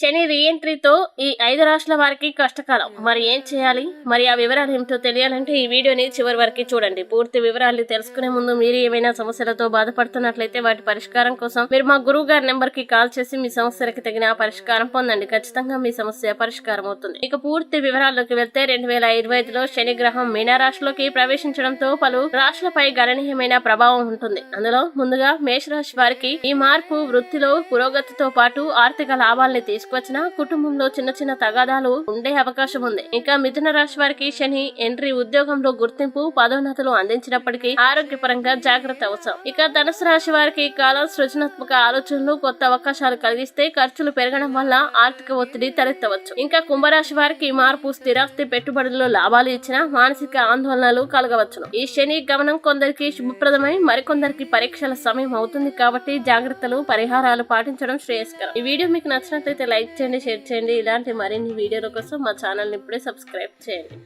శని రీఎంట్రీతో ఈ ఐదు రాష్ట్రాల వారికి కష్టకాలం. మరి ఏం చేయాలి? మరి ఆ వివరాలు ఏమిటో తెలియాలంటే ఈ వీడియోని చివరి వరకు చూడండి. పూర్తి వివరాలు తెలుసుకునే ముందు మీరు ఏమైనా సమస్యలతో బాధపడుతున్నట్లయితే వాటి పరిష్కారం కోసం మీరు మా గురువు గారి నెంబర్కి కాల్ చేసి మీ సమస్యలకు తగిన పరిష్కారం పొందండి. ఖచ్చితంగా మీ సమస్య పరిష్కారం అవుతుంది. ఇక పూర్తి వివరాల్లోకి వెళ్తే రెండు వేల ఇరవై ఐదులో శని గ్రహం మీనరాశిలోకి ప్రవేశించడంతో పలు రాశులపై గణనీయమైన ప్రభావం ఉంటుంది. అందులో ముందుగా మేషరాశి వారికి ఈ మార్పు వృత్తిలో పురోగతితో పాటు ఆర్థిక లాభాల్ని వచ్చిన కుటుంబంలో చిన్న చిన్న తగాదాలు ఉండే అవకాశం ఉంది. ఇంకా మిథున రాశి వారికి శని ఎంట్రీ ఉద్యోగంలో గుర్తింపు పదోన్నతులు అందించినప్పటికీ ఆరోగ్యపరంగా జాగ్రత్త అవసరం. ఇక ధనుసు రాశి వారికి కాలం సృజనాత్మక ఆలోచనలు కొత్త అవకాశాలు కలిగిస్తే ఖర్చులు పెరగడం వల్ల ఆర్థిక ఒత్తిడి తలెత్తవచ్చు. ఇంకా కుంభరాశి వారికి మార్పు స్థిరాస్తి పెట్టుబడుల్లో లాభాలు ఇచ్చిన మానసిక ఆందోళనలు కలగవచ్చును. ఈ శని గమనం కొందరికి శుభప్రదమై మరికొందరికి పరీక్షల సమయం అవుతుంది కాబట్టి జాగ్రత్తలు పరిహారాలు పాటించడం శ్రేయస్కరం. ఈ వీడియో మీకు నచ్చినట్లయితే లైక్ చేయండి షేర్ చేయండి. ఇలాంటి మరిన్ని వీడియోల కోసం మా ఛానల్ ఇప్పుడే సబ్స్క్రైబ్ చేయండి.